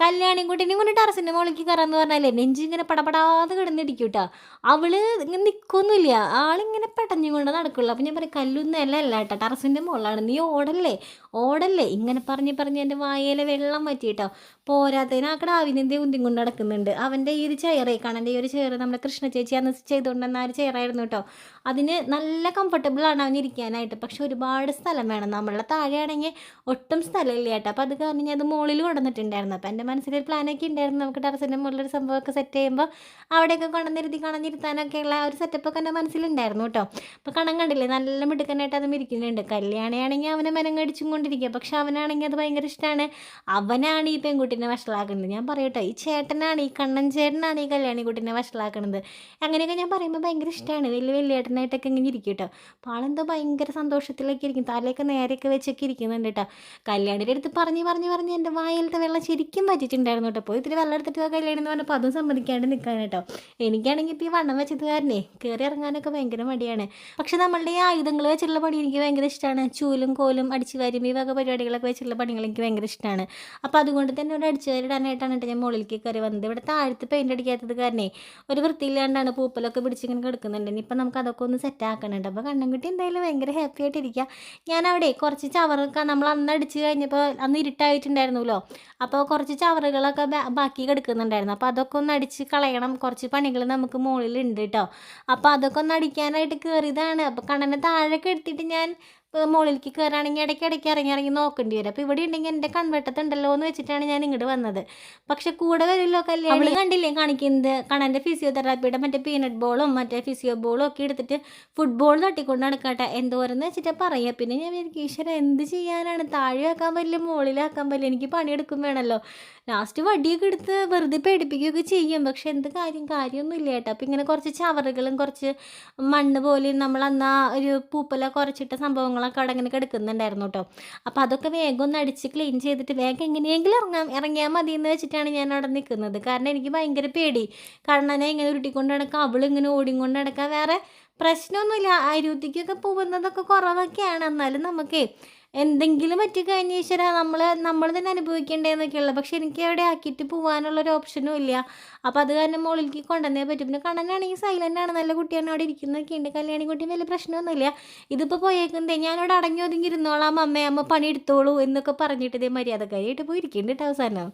കല്യാണി കുട്ടീനെയും കൊണ്ട് ടെറസിന്റെ മുകളിലേക്ക് കയറാന്ന് പറഞ്ഞാലേ നെഞ്ചി ഇങ്ങനെ പടപടാതെ കിടന്നിടിക്കും കേട്ടോ അവൾ ഇങ്ങനെ നിൽക്കൊന്നുമില്ല ആളിങ്ങനെ പെട്ടഞ്ഞുകൊണ്ട് നടക്കുള്ളൂ. അപ്പം ഞാൻ പറയും കല്ലൊന്നും അല്ല കേട്ടോ. ടെറസിന്റെ മുകളിലാണ്. നീ ഓടല്ലേ? ഓടല്ലേ? ഇങ്ങനെ പറഞ്ഞ് പറഞ്ഞ് എന്റെ വായയിലെ വെള്ളം പറ്റി കേട്ടോ പോരാത്തതിന് ആ കിടാവിനെന്തേ ഉന്തിയും കൊണ്ട് നടക്കുന്നുണ്ട്. അവന്റെ ഈ ഒരു ചെയറേ കണ്ണന്റെ ഈ ഒരു ചെയർ നമ്മുടെ കൃഷ്ണ ചേച്ചി അന്ന് ചെയ്തുകൊണ്ടെന്ന ആ ഒരു ചെയറായിരുന്നു കേട്ടോ. അതിന് നല്ല കംഫർട്ടബിളാണ് അവന് ഇരിക്കാനായിട്ട്. പക്ഷെ ഒരുപാട് സ്ഥലം വേണം. നമ്മളുടെ താഴെയാണെങ്കിൽ ഒട്ടും സ്ഥലമില്ല കേട്ടോ. അപ്പോൾ അത് കാരണം ഞാൻ അത് മുകളിൽ കൊണ്ടുവന്നിട്ടുണ്ടായിരുന്നു. അപ്പോൾ എന്റെ മനസ്സിലൊരു പ്ലാനൊക്കെ ഉണ്ടായിരുന്നു. നമുക്ക് ടെറസിന്റെ മുകളിലൊരു സംഭവമൊക്കെ സെറ്റ് ചെയ്യുമ്പോൾ അവിടെയൊക്കെ കൊണ്ടുവന്നിരുത്തി കണഞ്ഞിരുത്താനൊക്കെയുള്ള ആ ഒരു സെറ്റപ്പൊക്കെ എന്റെ മനസ്സിലുണ്ടായിരുന്നു കേട്ടോ. അപ്പോൾ കണം കണ്ടില്ലേ? നല്ല മിടുക്കനായിട്ട് അത് മിരിക്കുന്നുണ്ട്. കല്യാണിയാണെങ്കിൽ അവനെ മെനം കടിച്ചും കൊണ്ടിരിക്കുക പക്ഷെ അവനാണെങ്കിൽ അത് ഭയങ്കര ഇഷ്ടമാണ് അവനാണ് ഈ പെൺകുട്ടീനെ വഷളാക്കുന്നത്. ഞാൻ പറയട്ടോ ഈ ചേട്ടനാണ് ഈ കണ്ണൻ ചേട്ടനാണ് ഈ കല്യാണി കുട്ടീനെ വഷളാക്കുന്നത്. അങ്ങനെയൊക്കെ ഞാൻ പറയുമ്പോൾ ഭയങ്കര ഇഷ്ടമാണ് വലിയ വലിയ ഏട്ടനായിട്ടൊക്കെ ഇങ്ങനെ ഇരിക്കും കേട്ടോ. അപ്പോൾ ആളെന്തോ ഭയങ്കര സന്തോഷത്തിലൊക്കെ ഇരിക്കും. തലയൊക്കെ നേരെയൊക്കെ വെച്ചൊക്കെ ഇരിക്കുന്നുണ്ട് കേട്ടോ. കല്യാണിയുടെ അടുത്ത് പറഞ്ഞ് പറഞ്ഞ് പറഞ്ഞ് എന്റെ വായിലത്തെ വെള്ളം ശരിക്കും പറ്റിയിട്ടുണ്ടായിരുന്നു കേട്ടോ. പോയി ഇത്തിരി വെള്ളം കല്യാണി എന്ന് പറഞ്ഞപ്പോൾ അതും സമ്മതിക്കാണ്ട് നിൽക്കാൻ കേട്ടോ. എനിക്കാണെങ്കിൽ ഇപ്പോൾ ഈ വണ്ണം വെച്ചത് കാരണേ കയറി ഇറങ്ങാനൊക്കെ ഭയങ്കര മടിയാണ്. പക്ഷെ നമ്മളുടെ ഈ ആയുധങ്ങൾ വെച്ചിട്ടുള്ള പണി എനിക്ക് ഭയങ്കര ഇഷ്ടമാണ് ചൂലും കോലും അടിച്ചു വാരും ഈ വക പരിപാടികളൊക്കെ വെച്ചിട്ടുള്ള പണികൾ എനിക്ക് ഭയങ്കര ഇഷ്ടമാണ് അപ്പോൾ അതുകൊണ്ട് തന്നെ ഇവിടെ അടിച്ചു വാരിടാനായിട്ടാണ് കേട്ടോ ഞാൻ മുകളിലേക്ക് കയറി വന്നത്. ഇവിടെ താഴത്ത് പെയിന്റ് അടിക്കാത്തത് കാരണേ ഒരു വൃത്തിയില്ലാണ്ടാണ് പൂപ്പലൊക്കെ പിടിച്ചിങ്ങനെ കിടക്കുന്നുണ്ട്. ഇനിയിപ്പോൾ നമുക്ക് അതൊക്കെ ഒന്ന് സെറ്റ് ആക്കണുണ്ട്. അപ്പോൾ കണ്ണൻകുട്ടി എന്തായാലും ഭയങ്കര ഹാപ്പി ആയിട്ടിരിക്കുക ഞാൻ അവിടെ കുറച്ച് ചവറൊക്കെ നമ്മൾ അന്ന് അടിച്ച് കഴിഞ്ഞപ്പോൾ അന്ന് ഇരുട്ടായിട്ടുണ്ടായിരുന്നല്ലോ. അപ്പോൾ കുറച്ച് ബാ- ബാക്കി കിടക്കുന്നുണ്ടായിരുന്നു. അപ്പോൾ അതൊക്കെ ഒന്ന് അടിച്ച് കളയണം. കുറച്ച് പണികൾ നമുക്ക് മുകളിലുണ്ട് കേട്ടോ അപ്പോൾ അതൊക്കെ ഒന്ന് അടിക്കാനായിട്ട് കയറിയതാണ് അപ്പോൾ കണ്ണനെ താഴേക്ക് എടുത്തിട്ട് ഞാൻ മുകളിലേക്ക് കയറുകയാണെങ്കിൽ ഇടയ്ക്ക് ഇടയ്ക്ക് ഇറങ്ങി ഇറങ്ങി നോക്കേണ്ടി വരും. അപ്പോൾ ഇവിടെ ഉണ്ടെങ്കിൽ എന്റെ കൺവെട്ടത്തുണ്ടല്ലോ എന്ന് വെച്ചിട്ടാണ് ഞാൻ ഇങ്ങോട്ട് വന്നത്. പക്ഷെ കൂടെ വരുമല്ലോ കല്യാണം? കണ്ടില്ലേ കാണിക്കുന്നത്? കാണാന്റെ ഫിസിയോതെറാപ്പിയുടെ മറ്റേ പീനട്ട് ബോളും മറ്റേ ഫിസിയോ ബോളും ഒക്കെ എടുത്തിട്ട് ഫുട്ബോൾ തട്ടിക്കൊണ്ട് നടക്കട്ടെ. എന്തോരെന്ന് വെച്ചിട്ട് പറയുക പിന്നെ ഞാൻ വിചാരിക്കും ഈശ്വര എന്ത് ചെയ്യാനാണ്? താഴെ ആക്കാൻ പറ്റില്ല മുകളിലാക്കാൻ പറ്റില്ല. എനിക്ക് പണിയെടുക്കും വേണമല്ലോ ലാസ്റ്റ് വടിയൊക്കെ എടുത്ത് വെറുതെ പേടിപ്പിക്കുകയൊക്കെ ചെയ്യും. പക്ഷെ എന്ത് കാര്യം? കാര്യമൊന്നും ഇല്ല കേട്ടോ. അപ്പം ഇങ്ങനെ കുറച്ച് ചവറുകളും കുറച്ച് മണ്ണ് പോലെയും നമ്മൾ അന്ന് ഒരു പൂപ്പല കുറച്ചിട്ട സംഭവങ്ങളൊക്കെ അവിടെ ഇങ്ങനെ കിടക്കുന്നുണ്ടായിരുന്നു കേട്ടോ. അപ്പോൾ അതൊക്കെ വേഗം ഒന്ന് അടിച്ച് ക്ലീൻ ചെയ്തിട്ട് വേഗം എങ്ങനെയെങ്കിലും ഇറങ്ങാം ഇറങ്ങിയാൽ മതി എന്ന് വെച്ചിട്ടാണ് ഞാൻ അവിടെ നിൽക്കുന്നത്. കാരണം എനിക്ക് ഭയങ്കര പേടി. കണ്ണനെ ഇങ്ങനെ ഉരുട്ടിക്കൊണ്ട് നടക്കുക അവളിങ്ങനെ ഓടിക്കൊണ്ട് നടക്കുക. വേറെ പ്രശ്നമൊന്നുമില്ല. അരുത്തിക്കൊക്കെ പോകുന്നതൊക്കെ കുറവൊക്കെയാണ്. എന്നാലും നമുക്ക് എന്തെങ്കിലും പറ്റി കഴിഞ്ഞ ഈശ്വര നമ്മൾ നമ്മൾ തന്നെ അനുഭവിക്കേണ്ടതെന്നൊക്കെയുള്ളത് പക്ഷെ എനിക്ക് അവിടെ ആക്കിയിട്ട് പോകാനുള്ള ഒരു ഓപ്ഷനും ഇല്ല. അപ്പോൾ അത് കാരണം മുകളിലേക്ക് കൊണ്ടുവന്നേ പറ്റും. പിന്നെ കണ്ണനാണെങ്കിൽ സൈലന്റ് ആണ്. നല്ല കുട്ടിയാണ് അവിടെ ഇരിക്കുന്നതൊക്കെ ഉണ്ട്. കല്യാണി കുട്ടി വലിയ പ്രശ്നമൊന്നുമില്ല. ഇതിപ്പോൾ പോയേക്കുന്നതേ ഞാനവിടെ അടങ്ങി ഒതുങ്ങി ഇരുന്നോളാം അമ്മേ. അമ്മ പണി എടുത്തോളൂ എന്നൊക്കെ പറഞ്ഞിട്ട് ഇതേ മര്യാദക്കാരിയായിട്ട് പോയി ഇരിക്കുന്നുണ്ട് കേട്ടോ അവസാനം.